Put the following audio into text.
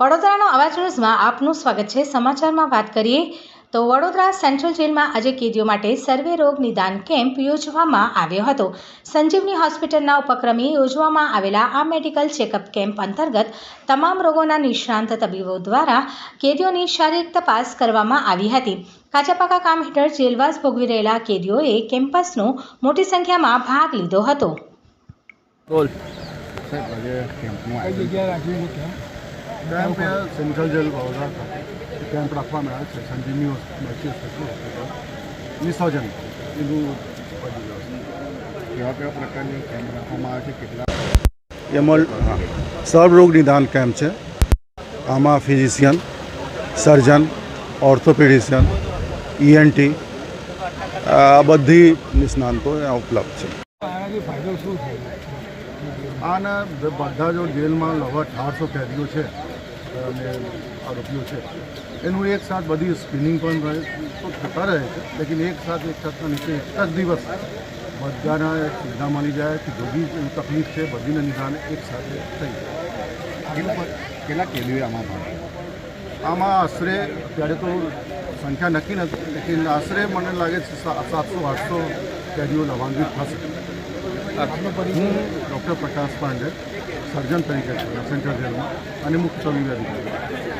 વડોદરાનો અવાજ ન્યૂઝમાં આપનું સ્વાગત છે. સમાચારમાં વાત કરીએ તો વડોદરા સેન્ટ્રલ જેલમાં આજે કેદીઓ માટે સર્વે રોગ નિદાન કેમ્પ યોજવામાં આવ્યો હતો. સંજીવની હોસ્પિટલના ઉપક્રમે યોજવામાં આવેલા આ મેડિકલ ચેકઅપ કેમ્પ અંતર્ગત તમામ રોગોના નિષ્ણાંત તબીબો દ્વારા કેદીઓની શારીરિક તપાસ કરવામાં આવી હતી. કાચાપાકા કામ હેઠળ જેલવાસ ભોગવી રહેલા કેદીઓએ કેમ્પસનો મોટી સંખ્યામાં ભાગ લીધો હતો. બોલ સાહેબ, આજે કેમ્પનું કેમ્પ સેન્ટ્રલ જેલ વડોદરા ખાતે કેમ્પ રાખવામાં આવ્યો છે સંજીવની હોસ્પિટલ વિસર્જન એનું કેવા કેવા પ્રકારની કેમ્પ રાખવામાં આવે છે કેટલા એમાં સર્વરોગ નિદાન કેમ્પ છે આમાં ફિઝિશિયન સર્જન ઓર્થોપેડિશિયન ઈએનટી આ બધી નિષ્ણાંતો ઉપલબ્ધ છે આનાથી ફાયદો શું છે? આના બધા જો જેલમાં લગભગ અઢારસો કેદીઓ છે અને આરોપીઓ છે. એનું એક સાથ બધી સ્ક્રીનિંગ પણ રહે તો થતા રહે છે. લેકિન એક સાથ એક સાથના નીચે એક જ દિવસ બધાના સુવિધા મળી જાય કે જોગી તકલીફ છે બધીને નિદાન એક સાથે થઈ જાય. કેટલા કેદીઓ આમાં ભાગ? આમાં આશરે અત્યારે તો સંખ્યા નક્કી નથી લેકિન આશરે મને લાગે છે સાતસો આઠસો કેદીઓ લવાંગી થશે. હું ડૉક્ટર પ્રકાશ પાંડે સર્જન તરીકે છું સેન્ટ્રલ જેલમાં અને મુખ્ય તબીબી અધિકારી